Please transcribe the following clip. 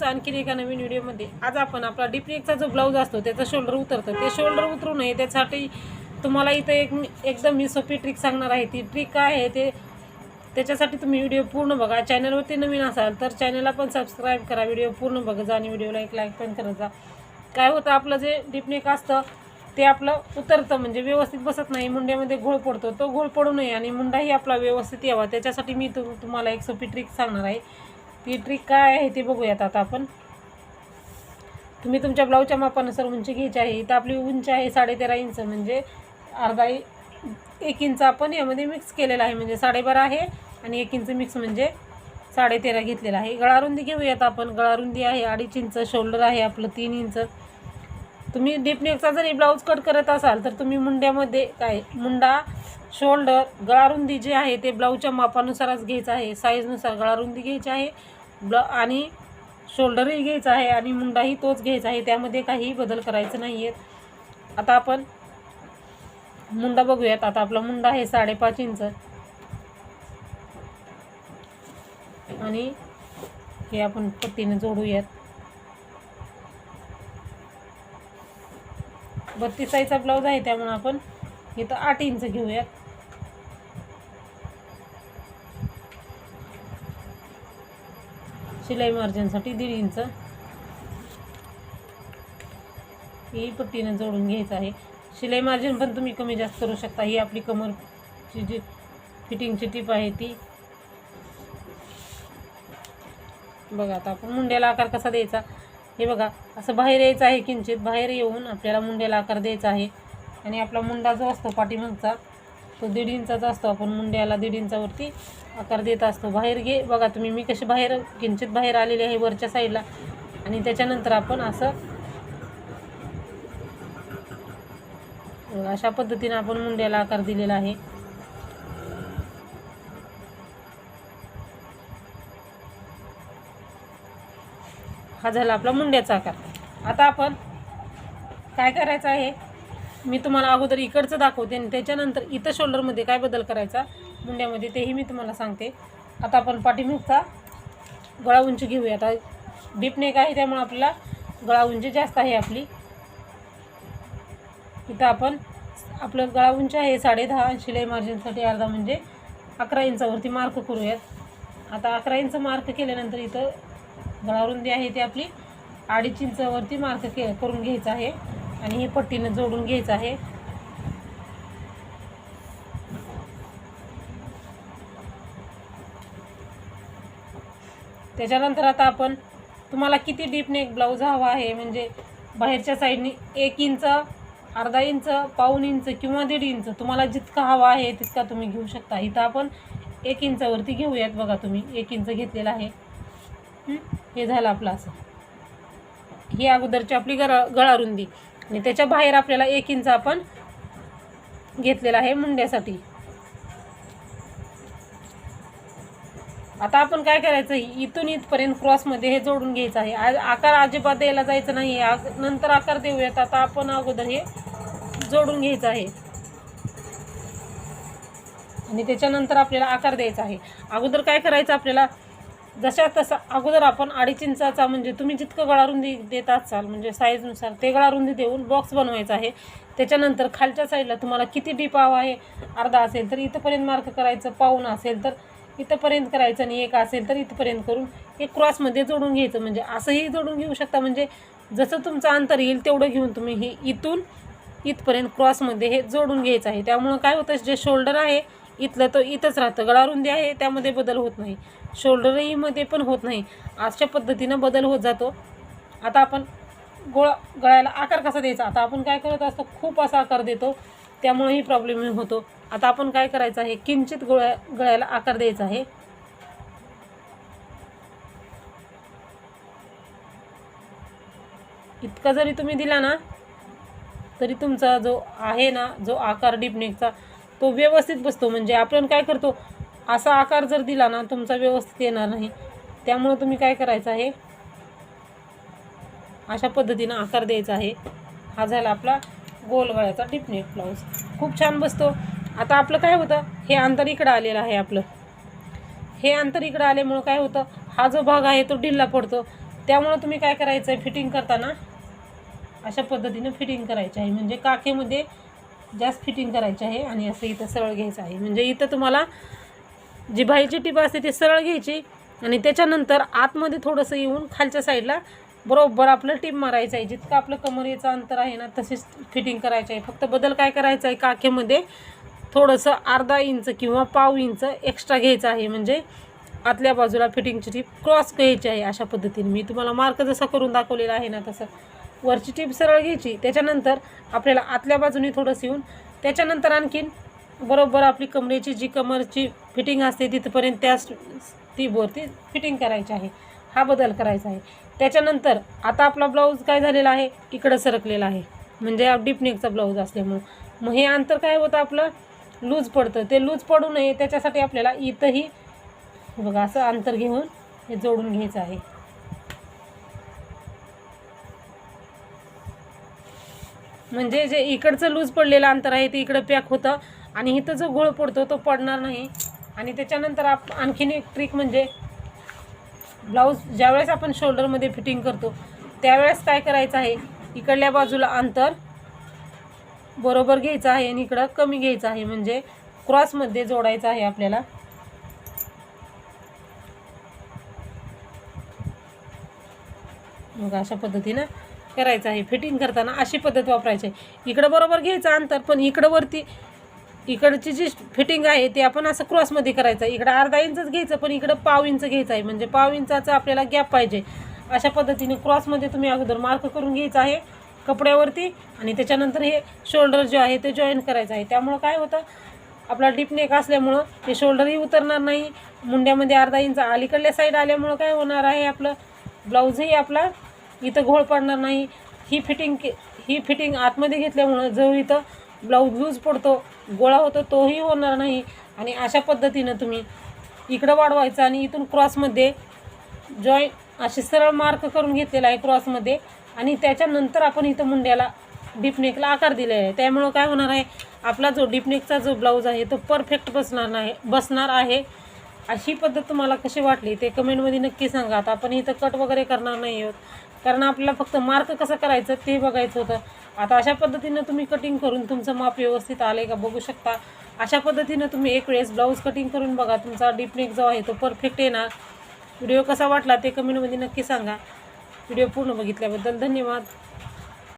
तुमचं आणखीन एका नवीन व्हिडिओमध्ये. आज आपण आपला डिप्रेकचा जो ब्लाऊज असतो त्याचं शोल्डर उतरतं. ते शोल्डर उतरू नये त्यासाठी तुम्हाला इथं एक मी- एकदम मी सोपी ट्रिक सांगणार आहे. ती ट्रिक काय आहे ते त्याच्यासाठी तुम्ही व्हिडिओ पूर्ण बघा. चॅनलवरती नवीन असाल तर चॅनलला पण सबस्क्राईब करा. व्हिडिओ पूर्ण बघा जा आणि व्हिडिओला एक लाईक पण करत जा. काय होतं आपलं जे डिपनेक असतं ते आपलं उतरतं. म्हणजे व्यवस्थित बसत नाही मुंड्यामध्ये घोळ पडतो. तो घोळ पडू नये आणि मुंडाही आपला व्यवस्थित यावा. त्याच्यासाठी मी तु तुम्हाला एक सोपी ट्रिक सांगणार आहे. ती ट्रिक काय आहे ते बघूयात आता आपण. तुम्ही तुमच्या ब्लाऊजच्या मापानुसार उंची घ्यायची आहे. इथं आपली उंची आहे साडेतेरा इंच म्हणजे अर्धा इ- एक इंच आपण यामध्ये मिक्स केलेला आहे. म्हणजे साडेबारा आहे आणि एक इंच मिक्स म्हणजे साडेतेरा घेतलेला आहे. गळारुंदी घेऊयात आपण. गळारुंदी आहे अडीच इंच शोल्डर आहे आपलं तीन इंच. तुम्ही डीपनेकचा जरी ब्लाऊज कट करत असाल तर तुम्ही मुंड्यामध्ये काय मुंडा शोल्डर गळारुंदी जे आहे ते ब्लाऊजच्या मापानुसारच घ्यायचं आहे. साईजनुसार गळारुंदी घ्यायची आहे ब्ल आणि शोल्डरही घ्यायचं आहे आणि मुंडाही तोच घ्यायचा आहे. त्यामध्ये काही बदल करायचं नाही आहेत आता आपण मुंडा बघूयात. आता आपला मुंडा आहे साडेपाच इंच. आणि हे आपण पट्टीने जोडूयात. बत्तीस साईजचा ब्लाऊज आहे त्यामुळे आपण इथं आठ इंच घेऊयात. शिलाई मार्जिनसाठी दीड इंच. ही पट्टीनं जोडून घ्यायचं आहे. शिलाई मार्जिन पण तुम्ही कमी जास्त करू शकता. ही आपली कमरची जी फिटिंगची टीप आहे ती. बघा आता आपण मुंड्याला आकार कसा द्यायचा? हे बघा असं बाहेर यायचं आहे किंचित. बाहेर येऊन आपल्याला मुंड्याला आकार द्यायचा आहे. आणि आपला मुंडा जो असतो पाठीमागचा तो दीड इंचाचा असतो आपण मुंड्याला दीड इंचावरती आकार देत असतो. बाहेर घे. बघा तुम्ही मी कशी बाहेर किंचित बाहेर आलेली आहे वरच्या साईडला. आणि त्याच्यानंतर आपण असं अशा पद्धतीने आपण मुंड्याला आकार दिलेला आहे. हा झाला आपला मुंड्याचा आकार. आता आपण काय करायचं आहे? मी तुम्हाला अगोदर इकडचं दाखवते आणि त्याच्यानंतर इथं शोल्डरमध्ये काय बदल करायचा? मुंड्यामध्ये तेही मी तुम्हाला सांगते. आता आपण पाठीमुखचा गळा उंची घेऊया. आता डीप नेक आहे त्यामुळे आपल्याला गळा उंची जास्त आहे आपली. इथं आपण आपलं गळा उंची आहे साडे दहा शिलाई मार्जिनसाठी अर्धा म्हणजे अकरा इंचावरती मार्क करूयात. आता अकरा इंच मार्क केल्यानंतर इथं गळारुंदी आहे ती आपली अडीच इंचावरती मार्क के करून घ्यायचं आहे. आणि हे पट्टीनं जोडून घ्यायचं आहे. त्याच्यानंतर आता आपण तुम्हाला किती डीप नेक ब्लाऊज हवा आहे म्हणजे बाहेरच्या साईडने एक इंच अर्धा इंच पाऊन इंच किंवा दीड इंच तुम्हाला जितका हवा आहे तितका तुम्ही घेऊ शकता. इथं आपण एक इंचावरती घेऊयात बघा तुम्ही. एक इंच घेतलेला आहे. हे झालं आपलं असं. ही अगोदरची आपली गळा गळारुंदी. आणि त्याच्या बाहेर आपल्याला एक इंच आपण घेतलेला आहे मुंड्यासाठी. आता आपण काय करायचं? इथून इथपर्यंत क्रॉसमध्ये हे जोडून घ्यायचं आहे. आज आकार अजिबात द्यायला जायचं नाही नंतर आकार देऊयात. आता आपण अगोदर हे जोडून घ्यायचं आहे. आणि त्याच्यानंतर आपल्याला आकार द्यायचा आहे. अगोदर काय करायचं आपल्याला? जशा तसा अगोदर आपण अडीच इंचाचा म्हणजे तुम्ही जितकं गळारुंदी देत असाल म्हणजे साईजनुसार ते गळारुंदी देऊन बॉक्स बनवायचा आहे. त्याच्यानंतर खालच्या साईडला तुम्हाला किती डीप हवा आहे अर्धा असेल तर इथंपर्यंत मार्क करायचं पाऊन असेल तर इथंपर्यंत करायचं आणि एक असेल तर इथंपर्यंत करून हे क्रॉसमध्ये जोडून घ्यायचं. म्हणजे असंही जोडून घेऊ शकता. म्हणजे जसं तुमचं अंतर येईल तेवढं घेऊन तुम्ही हे इथून इथपर्यंत क्रॉसमध्ये हे जोडून घ्यायचं आहे. त्यामुळं काय होतं जे शोल्डर आहे इथलं तर इथंच राहतं. गळारुंदी आहे त्यामध्ये बदल होत नाही. शोल्डरही मध्ये पण होत नाही. अशा पद्धतीनं बदल होत जातो. आता आपण गोळा गळ्याला आकार कसा द्यायचा? आता आपण काय करत असतो? खूप असा आकार देतो. त्यामुळेही प्रॉब्लेम होतो. आता आपण काय करायचं आहे? किंचित गोळ्या गळ्याला आकार द्यायचा आहे. इतका जरी तुम्ही दिला ना तरी तुमचा जो आहे ना जो आकार डिपनेकचा तो व्यवस्थित बसतो. म्हणजे आपण काय करतो असा आकार जर दिला ना तुमचा व्यवस्थित येणार नाही. त्यामुळं तुम्ही काय करायचं आहे? अशा पद्धतीनं आकार द्यायचा आहे. हा झाला आपला गोल गळ्याचा डिपनेक ब्लाऊज खूप छान बसतो. आता आपलं काय होतं हे अंतर इकडं आलेलं आहे आपलं. हे अंतर इकडं आल्यामुळं काय होतं हा जो भाग आहे तो ढिल्ला पडतो. त्यामुळं तुम्ही काय करायचं आहे फिटिंग करताना अशा पद्धतीनं फिटिंग करायची आहे. म्हणजे काखेमध्ये जास्त फिटिंग करायची आहे आणि असं इथं सरळ घ्यायचं आहे. म्हणजे इथं तुम्हाला जी भाईची टीप असते ती सरळ घ्यायची आणि त्याच्यानंतर आतमध्ये थोडंसं येऊन खालच्या साईडला बरोबर आपलं टीप मारायचं आहे. जितकं आपलं कमरेचं अंतर आहे ना तशीच फिटिंग करायचं आहे. फक्त बदल काय करायचं आहे? काखेमध्ये थोडंसं अर्धा इंच किंवा पाव इंच एक्स्ट्रा घ्यायचं आहे. म्हणजे आतल्या बाजूला फिटिंगची टीप क्रॉस घ्यायची आहे अशा पद्धतीने. मी तुम्हाला मार्क जसा करून दाखवलेला आहे ना तसं वरची टीप सरळ घ्यायची. त्याच्यानंतर आपल्याला आतल्या बाजूने थोडंसं येऊन त्याच्यानंतर आणखीन बरोबर आपली कमरेची जी कमरची फिटिंग असते तिथपर्यंत त्याच टीपवरती फिटिंग करायची आहे. हा बदल करायचा आहे. त्याच्यानंतर आता आपला ब्लाऊज काय झालेला आहे? इकडं सरकलेला आहे. म्हणजे डीपनेकचा ब्लाऊज असल्यामुळं. मग हे अंतर काय होतं आपलं? लूज पडतं. ते लूज पडू नये त्याच्यासाठी आपल्याला इथंही बघा असं अंतर घेऊन हे जोडून घ्यायचं आहे. म्हणजे जे इकडचं लूज पडलेलं अंतर आहे ते इकडं पॅक होतं. आणि इथं जो घोळ पडतो तो पडणार नाही. आणि त्याच्यानंतर आप आणखीन एक ट्रिक म्हणजे ब्लाऊज ज्यावेळेस आपण शोल्डरमध्ये फिटिंग करतो त्यावेळेस काय करायचं आहे इकडल्या बाजूला अंतर बरोबर घ्यायचं आहे आणि इकडं कमी घ्यायचं आहे. म्हणजे क्रॉसमध्ये जोडायचं आहे आपल्याला. मग अशा पद्धतीनं करायचं आहे. फिटिंग करताना अशी पद्धत वापरायची आहे. इकडं बरोबर घ्यायचं अंतर पण इकडं वरती इकडची जी फिटिंग आहे ती आपण असं क्रॉसमध्ये करायचं आहे. इकडं अर्धा इंचच घ्यायचं पण इकडं पाव इंच घ्यायचं आहे. म्हणजे पाव इंचाचा आपल्याला गॅप पाहिजे. अशा पद्धतीने क्रॉसमध्ये तुम्ही अगोदर मार्क करून घ्यायचं आहे कपड्यावरती. आणि त्याच्यानंतर हे शोल्डर जे आहे ते जॉईन करायचं आहे. त्यामुळं काय होतं? आपला डीपनेक असल्यामुळं हे शोल्डरही उतरणार नाही. मुंड्यामध्ये अर्धा इंच अलीकडल्या साईड आल्यामुळं काय होणार आहे आपलं? ब्लाऊजही आपला इथं घोळ पडणार नाही. ही फिटिंग के ही फिटिंग आतमध्ये घेतल्यामुळं जो इथं ब्लाऊज लूज पडतो गोळा होतो तोही होणार नाही. आणि अशा पद्धतीनं तुम्ही इकडं वाढवायचं आणि इथून क्रॉसमध्ये जॉईन असे सरळ मार्क करून घेतलेला आहे क्रॉसमध्ये आणि त्याच्यानंतर आपण इथं मुंड्याला डीपनेकला आकार दिलेला आहे. त्यामुळं काय होणार आहे? आपला जो डीपनेकचा जो ब्लाऊज आहे तो परफेक्ट बसणार नाही बसणार आहे. अशी पद्धत तुम्हाला कशी वाटली? ते कमेंटमध्ये नक्की सांगा. आता आपण इथं कट वगैरे करणार नाही आहोत. कारण आपल्याला फक्त मार्क कसं करायचं ते बघायचं होतं. आता अशा पद्धतीनं तुम्ही कटिंग करून तुमचं माप व्यवस्थित आलं का बघू शकता. अशा पद्धतीनं तुम्ही एक वेळेस ब्लाऊज कटिंग करून बघा. तुमचा डीपनेक जो आहे तो परफेक्ट येणार व्हिडिओ कसा वाटला ते कमेंटमध्ये नक्की सांगा. व्हिडिओ पूर्ण बघितल्याबद्दल धन्यवाद.